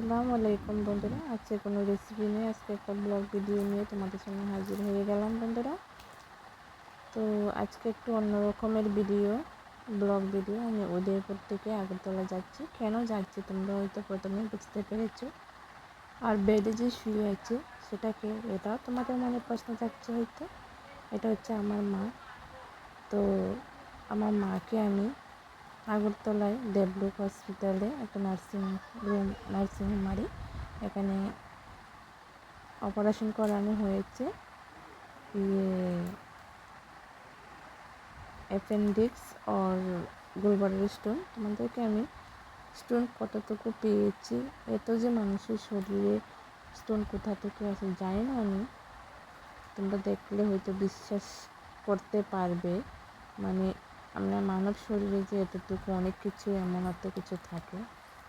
আসসালামু আলাইকুম বন্ধুরা। আজকে কোনো রেসিপি নিয়ে আজকে একটা ব্লগ ভিডিও নিয়ে তোমাদের সামনে হাজির হয়ে গেলাম বন্ধুরা। তো আজকে একটু অন্য রকমের ভিডিও ব্লগ ভিডিও আমি উদয়পুর থেকে আগরতলা যাচ্ছি। কেন যাচ্ছি তোমরা হয়তো প্রথমে বুঝতে পেরেছ। আর বেডে যে শুয়ে আছে, সেটাকে, এটাও তোমাদের মনে প্রশ্ন থাকছে হয়তো। এটা হচ্ছে আমার মা। তো আমার মাকে আমি আগরতলায় দেবলুক হসপিটালে একটা নার্সিং রুম, নার্সিং মারি এখানে অপারেশন করানো হয়েছে। ইয়ে অ্যাপেন্ডিক্স আর গোলবারের স্টোন তোমাদেরকে আমি স্টোন কতটুকু পেয়েছি? এত যে মানুষের শরীরে স্টোন কোথা থেকে আছে জানি না আমি। তোমরা দেখলে হয়তো বিশ্বাস করতে পারবে। মানে আমরা মানব শরীরে যে এতটুকু অনেক কিছু এমন এত কিছু থাকে,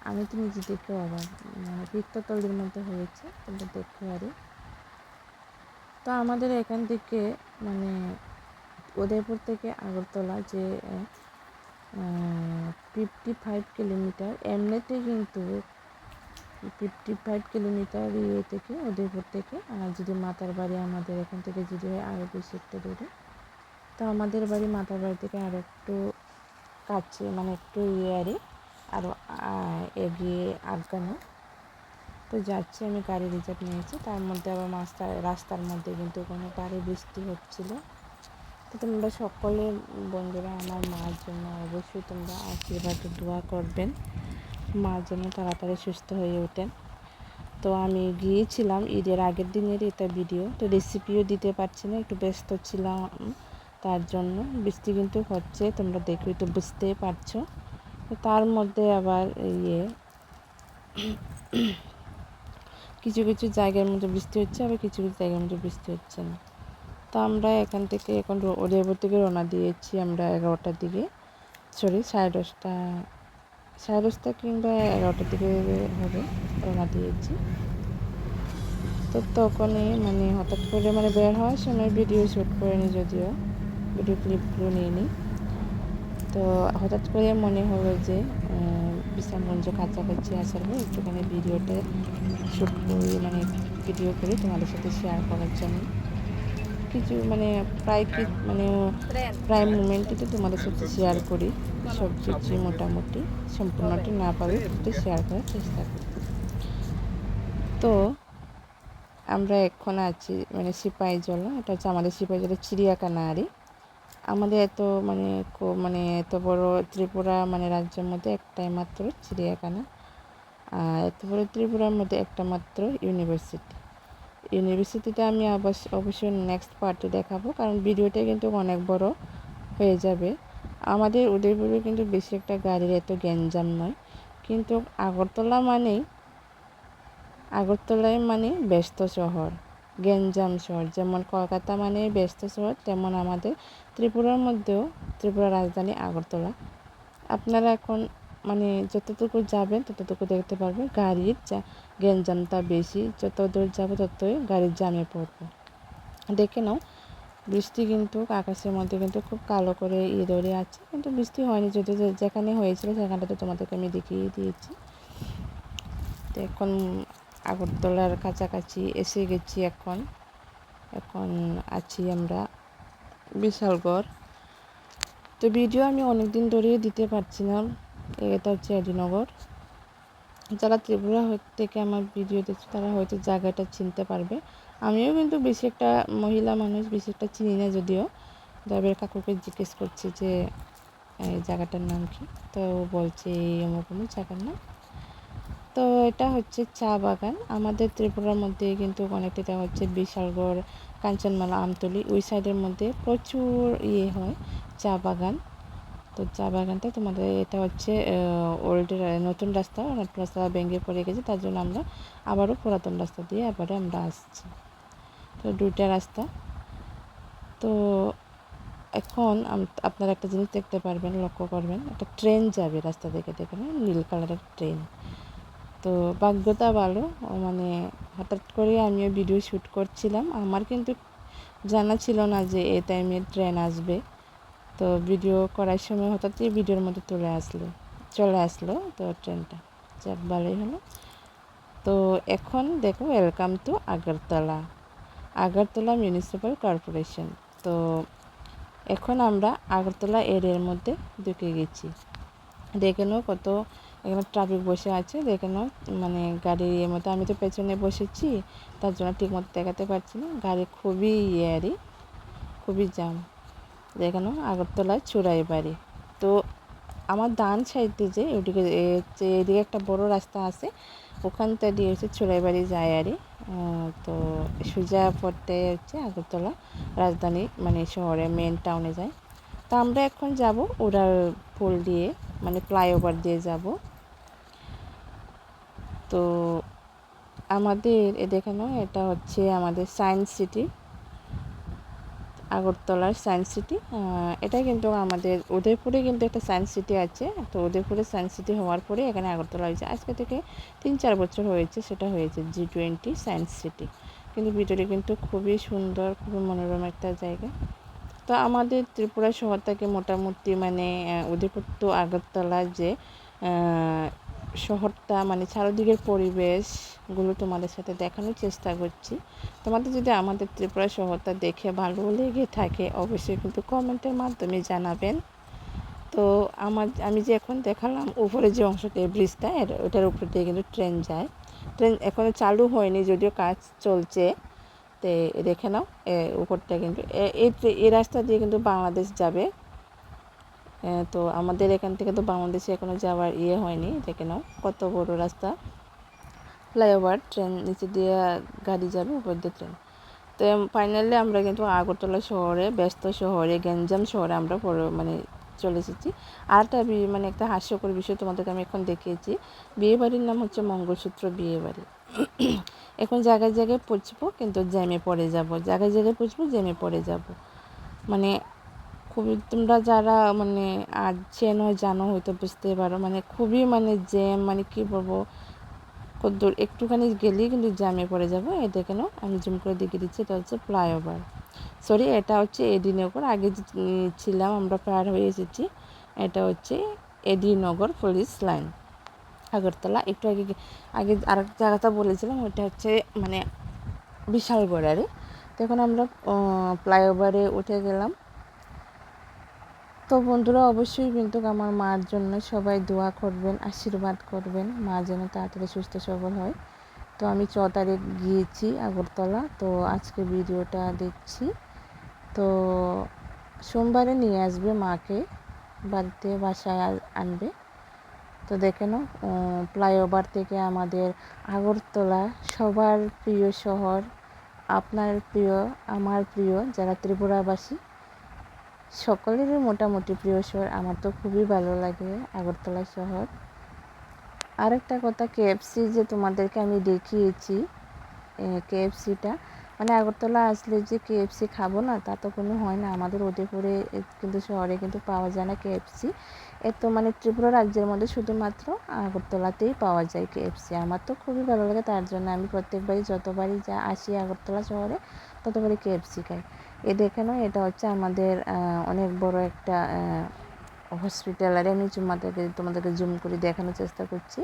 আমি তো নিজে দেখে অবাক। মানে পিত্ততলির মধ্যে হয়েছে, তোমরা দেখতে পারি তো আমাদের এখান থেকে মানে উদয়পুর থেকে আগরতলা যে ফিফটি ফাইভ কিলোমিটার এমনিতে কিন্তু ফিফটি ফাইভ কিলোমিটার ইয়ে থেকে, উদয়পুর থেকে, আর যদি মাতার বাড়ি আমাদের এখান থেকে যদি হয় আরও বেশি একটা দূরে। তো আমাদের বাড়ি মাতার বাড়ি থেকে আর একটু কাছে মানে একটু ইয়ারে আরও এগিয়ে আফগানো তো যাচ্ছি আমি গাড়ি রিজার্ভ নিয়েছি, তার মধ্যে আবার মাস্টার রাস্তার মধ্যে কিন্তু কোনো গাড়ি বৃষ্টি হচ্ছিল। তো তোমরা সকলে বন্ধুরা আমার মার জন্য অবশ্যই তোমরা আশীর্বাদ, দোয়া করবেন। মা যেন তাড়াতাড়ি সুস্থ হয়ে ওঠেন। তো আমি গিয়েছিলাম, ঈদের আগের দিনের এটা ভিডিও তো রেসিপিও দিতে পারছি না, একটু ব্যস্ত ছিলাম। তার জন্য। বৃষ্টি কিন্তু হচ্ছে, তোমরা দেখবে তো বুঝতেই পারছ। তার মধ্যে আবার ইয়ে কিছু কিছু জায়গার মধ্যে বৃষ্টি হচ্ছে, আবার কিছু কিছু জায়গার মধ্যে বৃষ্টি হচ্ছে না। তো আমরা এখান থেকে এখন উদয়পুর থেকে রওনা দিয়েছি আমরা এগারোটার দিকে। সরি সাড়ে দশটা সাড়ে দশটা কিংবা এগারোটার দিকে হবে রওনা দিয়েছি। তো তখনই মানে হঠাৎ করে মানে বের হওয়ার সময় ভিডিও শ্যুট করে নিই যদিও। ভিডিও ক্লিপগুলো নিয়ে নিই। তো হঠাৎ করে মনে হলো যে বিশালগঞ্জ কাছাকাছি আসার পর একটুখানি ভিডিওটা শ্যুট করি মানে ভিডিও করে তোমাদের সাথে শেয়ার করার জন্য। কিছু মানে প্রায় কি মানে প্রায় মুমেন্টে তোমাদের সাথে শেয়ার করি। সব কিছু মোটামুটি সম্পূর্ণটা না পারি একটু শেয়ার করার চেষ্টা করি। তো আমরা এখন আছি মানে সিপাহী জল এটা হচ্ছে আমাদের সিপাহী জলের চিড়িয়াখানা আরই আমাদের এত মানে মানে এত বড় ত্রিপুরা মানে রাজ্যের মধ্যে একটাই মাত্র চিড়িয়াখানা। আর এত বড় ত্রিপুরার মধ্যে একটা মাত্র ইউনিভার্সিটি। ইউনিভার্সিটিটা আমি অবশ্য অবশ্যই নেক্সট পার্টে দেখাবো, কারণ ভিডিওটা কিন্তু অনেক বড় হয়ে যাবে। আমাদের উদয়পুরে কিন্তু বেশি একটা গাড়ির এত গ্যাঞ্জাম নয়, কিন্তু আগরতলা মানেই, আগরতলায় মানে ব্যস্ত শহর। গ্যাঞ্জাম শহর। যেমন কলকাতা মানে ব্যস্ত শহর, তেমন আমাদের ত্রিপুরার মধ্যেও ত্রিপুরা রাজধানী আগরতলা। আপনারা এখন মানে যতটুকু যাবেন ততটুকু দেখতে পারবেন গাড়ির যা গ্যাঞ্জামটা বেশি, যত দূর যাব ততই গাড়ির জামে পড়ব। দেখে নাও, বৃষ্টি কিন্তু আকাশের মধ্যে কিন্তু খুব কালো করে ইয়ে ধরে আছে, কিন্তু বৃষ্টি হয়নি যদি যেখানে হয়েছিল সেখানটাতে তোমাদেরকে আমি দেখিয়ে দিয়েছি। তো এখন আগরতলার কাছাকাছি এসে গেছি এখন। এখন আছি আমরা বিশালগড়। তো ভিডিও আমি অনেক দিন ধরেই দিতে পারছি না। এটা হচ্ছে এডিনগর যারা ত্রিপুরা থেকে আমার ভিডিও দেখছে, তারা হয়তো জায়গাটা চিনতে পারবে। আমিও কিন্তু বেশি একটা মহিলা মানুষ, বেশি একটা চিনি না যদিও। ড্রাইভার কাকুকে জিজ্ঞেস করছি যে, এই জায়গাটার নাম কি? তো বলছে, এই অমুক অমুক জায়গার নাম। তো এটা হচ্ছে চা বাগান। আমাদের ত্রিপুরার মধ্যে কিন্তু অনেকটা হচ্ছে বিশালগড়, কাঞ্চনমালা, আমতলি, ওই সাইডের মধ্যে প্রচুর ইয়ে হয় চা বাগান। তো চা বাগানটা তোমাদের এটা হচ্ছে ওল্ড নতুন রাস্তা রাস্তা ভেঙে পড়ে গেছে, তার জন্য আমরা আবারও পুরাতন রাস্তা দিয়ে আবারও আমরা আসছি। তো দুইটা রাস্তা। তো এখন আপনারা একটা জিনিস দেখতে পারবেন, লক্ষ্য করবেন, একটা ট্রেন যাবে রাস্তা থেকে দেখবেন নীল কালারের ট্রেন। তো ভাগ্যতা ভালো। মানে হঠাৎ করে আমিও ভিডিও শ্যুট করছিলাম। আমার কিন্তু জানা ছিল না যে এই টাইমে ট্রেন আসবে। তো ভিডিও করার সময় হঠাৎই ভিডিওর মধ্যে চলে আসলো চলে আসলো তো ট্রেনটা যাক, ভালোই হলো। তো এখন দেখো welcome to Agartala. Agartala municipal corporation তো এখন আমরা আগরতলা এরিয়ার মধ্যে ঢুকে গেছি। দেখে কত এখানে ট্রাফিক বসে আছে, দেখে নাও। মানে গাড়ির ইয়ে মতো, আমি তো পেছনে বসেছি, তার জন্য ঠিক মতো দেখাতে পারছি না। গাড়ি খুবই ইয়ারি, খুবই জাম দেখে নাও, আগরতলায় চূড়াই বাড়ি। তো আমার ডান সাইডে যে, ওইদিকে যে এদিকে একটা বড় রাস্তা আছে ওখানটা দিয়ে হচ্ছে চোরাইবাড়ি যায় আরই তো সোজা পথে হচ্ছে আগরতলা রাজধানী মানে শহরে মেন টাউনে যায়। তো আমরা এখন যাব ওরার পুল দিয়ে মানে ফ্লাইওভার দিয়ে যাব। তো আমাদের এ দেখানো এটা হচ্ছে আমাদের সায়েন্স সিটি, আগরতলার সায়েন্স সিটি। এটা কিন্তু আমাদের উদয়পুরে কিন্তু একটা সায়েন্স সিটি আছে। তো উদয়পুরে সায়েন্স সিটি হওয়ার পরে এখানে আগরতলা হয়েছে। আজকে থেকে তিন চার বছর হয়েছে সেটা হয়েছে জি টোয়েন্টি সায়েন্স সিটি। কিন্তু ভিতরে কিন্তু খুবই সুন্দর, খুবই মনোরম একটা জায়গা। তো আমাদের ত্রিপুরা শহরটাকে মোটামুটি মানে উদয়পুর তো আগরতলা যে শহরটা মানে চারদিকের পরিবেশগুলো তোমাদের সাথে দেখানোর চেষ্টা করছি। তোমাদের যদি আমাদের ত্রিপুরা শহরটা দেখে ভালো লেগে থাকে, অবশ্যই কিন্তু কমেন্টের মাধ্যমে জানাবেন। তো আমার, আমি যে এখন দেখালাম উপরে যে অংশটা, ব্রিজটা ওটার উপর দিয়ে কিন্তু ট্রেন যায়। ট্রেন এখনও চালু হয়নি, যদিও কাজ চলছে। তো, দেখে নাও উপরটা কিন্তু এই রাস্তা দিয়ে কিন্তু বাংলাদেশ যাবে। তো আমাদের এখান থেকে তো বাংলাদেশে এখনও যাওয়ার ইয়ে হয়নি দেখে নাও কত বড় রাস্তা? ফ্লাইওভার, ট্রেন নিচে দিয়ে গাড়ি যাবে, উপর দিয়ে ট্রেন। তো ফাইনালি আমরা কিন্তু আগরতলা শহরে, ব্যস্ত শহরে, গ্যাঞ্জাম শহরে আমরা মানে চলে এসেছি। আর একটা মানে একটা হাস্যকর বিষয় তোমাদেরকে আমি এখন দেখিয়েছি। বিয়ে বাড়ির নাম হচ্ছে মঙ্গলসূত্র বিয়ে বাড়ি এখন জায়গায় জায়গায় পৌঁছবো কিন্তু জ্যামে পড়ে যাব। জায়গায় জায়গায় পৌঁছবো জ্যামে পড়ে যাব। মানে খুবই তোমরা যারা মানে আর চেনো জানো হয়তো বুঝতে পারো। মানে খুবই মানে জ্যাম মানে কি বলব? কদ্দূর একটুখানি গেলেই কিন্তু জ্যামে পড়ে যাব। এ দেখে নাও, আমি জুম করে দেখে দিচ্ছি, এটা হচ্ছে ফ্লাইওভার সরি এটা হচ্ছে এডিনগর আগে ছিলাম, আমরা পার হয়ে এসেছি। এটা হচ্ছে এডিনগর পুলিশ লাইন আগরতলা। একটু আগে আগে আরেক জায়গাটা বলেছিলাম ওইটা হচ্ছে মানে বিশাল বর্ডারে। তো এখন আমরা ফ্লাইওভারে উঠে গেলাম। তো বন্ধুরা, অবশ্যই কিন্তু আমার মার জন্য সবাই দোয়া করবেন, আশীর্বাদ করবেন। মা যেন তাড়াতাড়ি সুস্থ সবল হয়। তো আমি ছ তারিখ গিয়েছি আগরতলা, তো আজকে ভিডিওটা দেখছি। তো সোমবারে নিয়ে আসবে মাকে, বাড়িতে বাসায় আনবে। তো দেখে নাও ফ্লাইওভার থেকে আমাদের আগরতলা সবার প্রিয় শহর, আপনার প্রিয়, আমার প্রিয়, যারা ত্রিপুরাবাসী সকলেরই মোটামুটি প্রিয় শহর। আমার তো খুবই ভালো লাগে আগরতলা শহর। আরেকটা কথা কেএফসি যে তোমাদেরকে আমি দেখিয়েছি কেএফসিটা মানে আগরতলা আসলে যে কেএফসি খাব না, তা তো কোনো হয় না। আমাদের উদয়পুরে কিন্তু শহরে কিন্তু পাওয়া যায় না কেএফসি এ, তো মানে ত্রিপুরা রাজ্যের মধ্যে শুধুমাত্র আগরতলাতেই পাওয়া যায় কেএফসি আমার তো খুবই ভালো লাগে, তার জন্য আমি প্রত্যেকবারই যতবারই যা আসি আগরতলা শহরে, ততবারই কেএফসি খাই। এ দেখে নাও এটা হচ্ছে আমাদের অনেক বড় একটা হসপিটাল আর আমি তোমাদেরকে তোমাদেরকে জুম করে দেখানোর চেষ্টা করছি।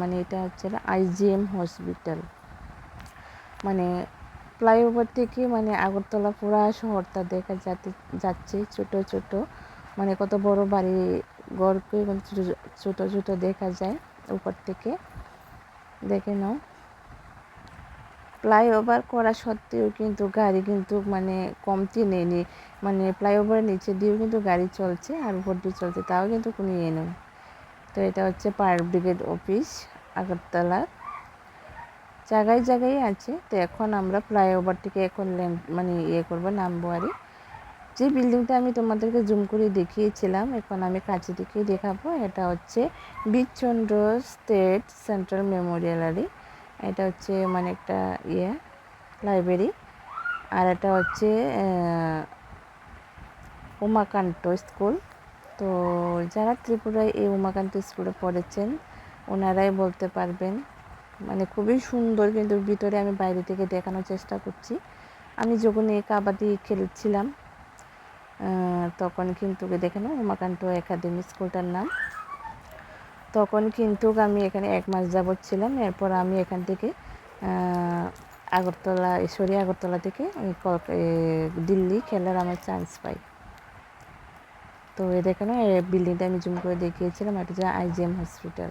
মানে এটা হচ্ছে আইজিএম হসপিটাল মানে ফ্লাইওভার থেকে মানে আগরতলা পুরা শহরটা দেখা যাতে, যাচ্ছে ছোট ছোট। মানে কত বড় বাড়ি ঘরকে ছোটো ছোটো ছোটো দেখা যায় উপর থেকে। দেখে নাও। ফ্লাইওভার করা সত্ত্বেও কিন্তু গাড়ি কিন্তু মানে কমতি নেয়নি। মানে ফ্লাইওভারের নিচে দিয়েও কিন্তু গাড়ি চলছে আর উপর দিয়ে চলছে, তাও কিন্তু কোনো ইয়ে নেই। তো এটা হচ্ছে ফায়ার ব্রিগেড অফিস আগরতলার জায়গায় জায়গায় আছে। তো এখন আমরা ফ্লাইওভার থেকে এখন ল্যান্ড মানে ইয়ে করব নামবো আর যে বিল্ডিংটা আমি তোমাদেরকে জুম করে দেখিয়েছিলাম, এখন আমি কাছে দিকে দেখাবো, এটা হচ্ছে বিচচন্দ্র স্টেট সেন্ট্রাল মেমোরিয়ালারি এটা হচ্ছে মানে একটা ইয়ে লাইব্রেরি আর এটা হচ্ছে উমাকান্ত স্কুল তো যারা ত্রিপুরায় এই উমাকান্ত স্কুলে পড়েছেন, ওনারাই বলতে পারবেন মানে খুবই সুন্দর কিন্তু ভিতরে আমি বাইরে থেকে দেখানোর চেষ্টা করছি। আমি যখন এই কাবাডি খেলছিলাম তখন কিন্তু দেখে নাও উমাকান্ত একাডেমি স্কুলটার নাম। তখন কিন্তু আমি এখানে এক মাস যাবৎ ছিলাম। এরপর আমি এখান থেকে আগরতলা সরি আগরতলা থেকে দিল্লি খেলার আমার চান্স পাই। তো এ দেখানো বিল্ডিংটা আমি জুম করে দেখিয়েছিলাম, এটা হচ্ছে আইজিএম হসপিটাল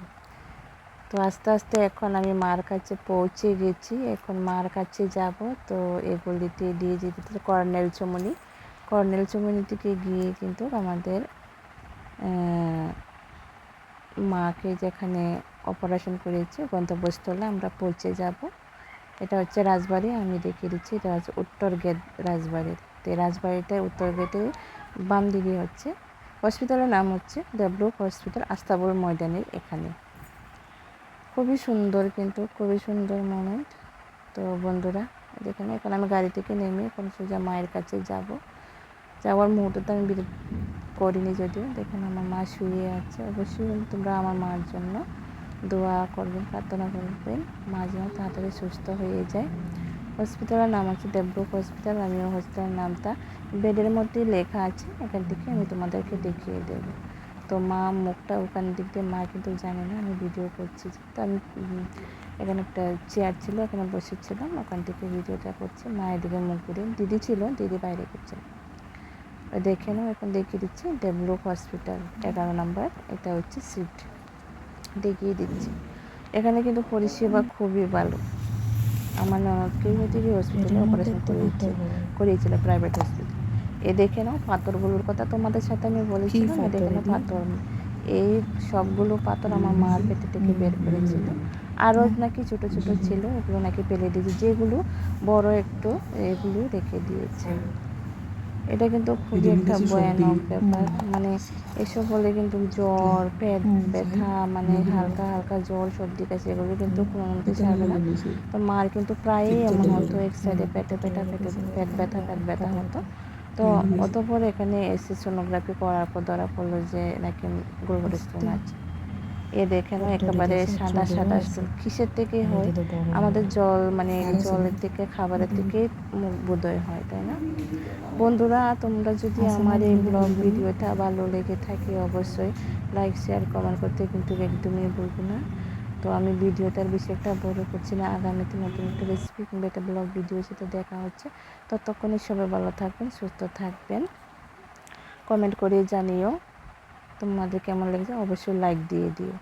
তো আস্তে আস্তে এখন আমি মার কাছে পৌঁছে গেছি, এখন মার কাছে যাব। তো এগুলিতে দিয়ে যেতে কর্নেল চমনি কর্নেল চমনি থেকে গিয়ে কিন্তু আমাদের মাকে যেখানে অপারেশন করেছে, গন্তব্যস্থলে আমরা পৌঁছে যাব। এটা হচ্ছে রাজবাড়ি, আমি দেখিয়ে দিচ্ছি, এটা হচ্ছে উত্তর গেট রাজবাড়ির তো রাজবাড়িতে, উত্তর গেটে বাম দিকে হচ্ছে হসপিটালের নাম হচ্ছে দেবরুক হসপিটাল, আস্তাবুল ময়দানের এখানে। খুবই সুন্দর কিন্তু, খুবই সুন্দর মোমেন্ট তো বন্ধুরা, দেখেন, এখন আমি গাড়ি থেকে নেমে এখন সোজা মায়ের কাছে যাব। যাওয়ার মুহূর্তে আমি করিনি যদিও, দেখেন আমার মা শুয়ে আছে। অবশ্যই তোমরা আমার মার জন্য দোয়া করবেন, প্রার্থনা করবেন। মা যেন তাড়াতাড়ি সুস্থ হয়ে যায়। হসপিটালের নাম আছে দেবব্রুক হসপিটাল, আমিও হসপিটালের নামটা বেডের মধ্যেই লেখা আছে। এখান থেকে আমি তোমাদেরকে দেখিয়ে দেব। তো মা মুখটা ওখান দিক দিয়ে, মা কিন্তু জানে না আমি ভিডিও করছি। তো আমি এখানে একটা চেয়ার ছিল, এখানে বসেছিলাম। ওখান থেকে ভিডিওটা করছি। মায়ের দিকে মুখ ঘুরে দিদি ছিল, দিদি বাইরে করছে। দেখে নাও এখন দেখিয়ে দিচ্ছি। ডেভলপ হসপিটাল এগারো নম্বর। এটা হচ্ছে সিট। দেখিয়ে দিচ্ছি। এখানে কিন্তু পরিষেবা খুবই ভালো। আমার ননদকে হচ্ছে হসপিটালে অপারেশন করিয়েছে করিয়েছিল প্রাইভেট হসপিটাল এ দেখে নাও পাথরগুলোর কথা তোমাদের সাথে আমি বলেছিলাম এ দেখে নাও পাথর এই সবগুলো পাথর আমার মার পেটে থেকে বের করেছিল। আরও নাকি ছোট ছোট ছিল এগুলো নাকি ফেলে দিয়েছে। যেগুলো বড় একটু এগুলো রেখে দিয়েছে। এটা কিন্তু খুবই একটা ভয়ানক ব্যাপার। মানে এসব হলে কিন্তু জ্বর পেট ব্যথা মানে হালকা হালকা জ্বর সর্দি কাছে এগুলো কিন্তু কোনো মতে ছাড়বে না। তো মার কিন্তু প্রায়ই এমন হতো এক সাইডে পেটে পেটা পেটে পেট ব্যথা পেট ব্যথা হতো। তো অতপর এখানে এসে সোনোগ্রাফি করার পর ধরা পড়ল যে নাকি গোলগোল স্টোন আছে। এ দেখে না একেবারে সাদা সাদা কিসের থেকে হয়? আমাদের জল মানে জলের থেকে খাবারের থেকে বোধয় হয় তাই না? বন্ধুরা তোমরা যদি আমার এই ব্লগ ভিডিওটা ভালো লেগে থাকে অবশ্যই লাইক শেয়ার কমেন্ট করতে কিন্তু একদমই বলব না। তো আমি ভিডিওটার বেশি একটা বড় করছি না। আগামীতে নতুন একটা রেসিপি কিংবা একটা ব্লগ ভিডিও সাথে দেখা হচ্ছে। ততক্ষণে সবাই ভালো থাকবেন সুস্থ থাকবেন। কমেন্ট করে জানিও। তোমাদের কেমন লেগেছে অবশ্যই লাইক দিয়ে দিও।